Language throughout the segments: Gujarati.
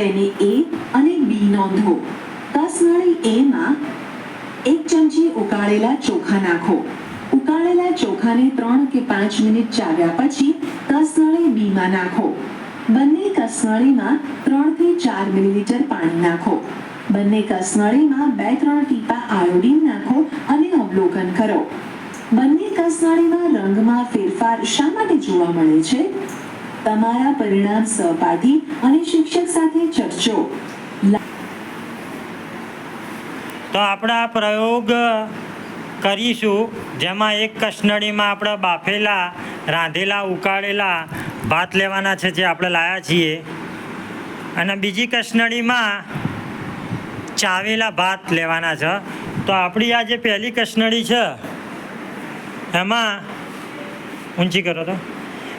તેને એ અને બી નોંધો. કસનળી એમાં એક ચમચી ઉકાળેલા ચોખા નાખો. ઉકાળેલા ચોખાને ત્રણ કે પાંચ મિનિટ ચાવ્યા પછી કસનળી બીમાં નાખો. બંને કસનળીમાં ત્રણથી ચાર મિલીલીટર પાણી નાખો. બંને કસનળીમાં બે ત્રણ ટીપા આયોડીન નાખો અને અવલોકન કરો. બંને કસનળીમાં રંગમાં ફેરફાર શા માટે જોવા મળે છે? તમારા પરિણામ સહપાઠી અને શિક્ષક તો આપણે આ પ્રયોગ કરીશું, જેમાં એક કસનળીમાં આપણે બાફેલા, રાંધેલા, ઉકાળેલા ભાત લેવાના છે જે આપણે લાયા છીએ. અને બીજી કસનળીમાં ચાવેલા ભાત લેવાના છે. તો આપણી આ જે પહેલી કસનળી છે, એમાં ઊંચી કરો તો.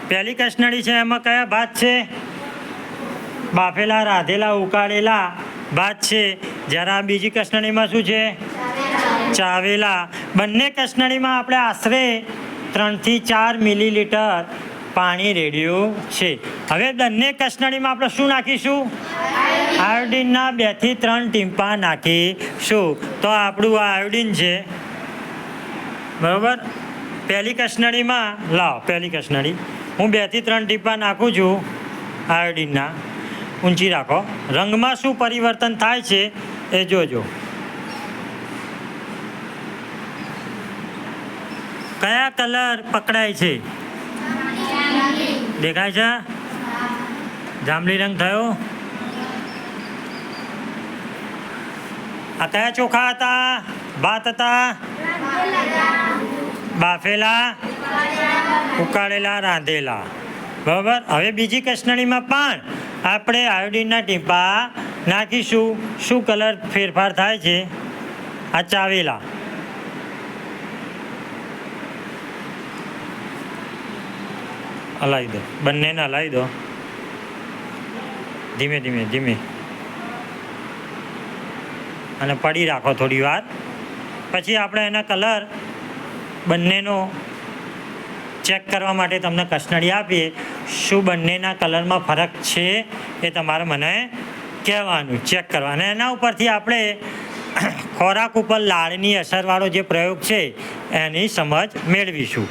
પહેલી કસનળી છે, એમાં કયા ભાત છે? બાફેલા, રાંધેલા, ઉકાળેલા, ભાત છે. જ્યારે આ બીજી કસનળીમાં શું છે? ચાવેલા. બંને કસનળીમાં આપણે આશરે ત્રણથી ચાર મિલીલીટર પાણી રેડ્યું છે. હવે બંને કસનળીમાં આપણે શું નાખીશું? આયોડીનના બેથી ત્રણ ટીમ્પા નાખીશું. તો આપણું આ આયોડિન છે. બરાબર? પહેલી કસનળીમાં, લાવ, પહેલી કસનળી. હું બેથી ત્રણ ટીપા નાખું છું આયોડીનના. ઊંચી રાખો. રંગમાં શું પરિવર્તન થાય છે એ જોજો. કયા કલર પકડાય છે? દેખાય છે? જાંબલી રંગ થયો? આ કયા ચોખા હતા? ભાત હતા? બાફેલા? ઉકાળેલા, રાંધેલા. બરાબર? હવે બીજી કસનળીમાં પણ આપણે આયોડિનના ટીપા નાખીશું. શું કલર ફેરફાર થાય છે? આ ચાવેલા. હલાવી દો. બંનેને હલાવી દો. ધીમે ધીમે ધીમે. અને પડી રાખો થોડી વાર. પછી આપણે એના કલર બંનેનો ચેક કરવા માટે તમને કસનળી આપીએ. શું બંનેના કલરમાં ફરક છે એ તમારે મને કહેવાનું, ચેક કરવા. અને એના ઉપરથી આપણે ખોરાક ઉપર લાળની અસરવાળો જે પ્રયોગ છે, એની સમજ મેળવીશું.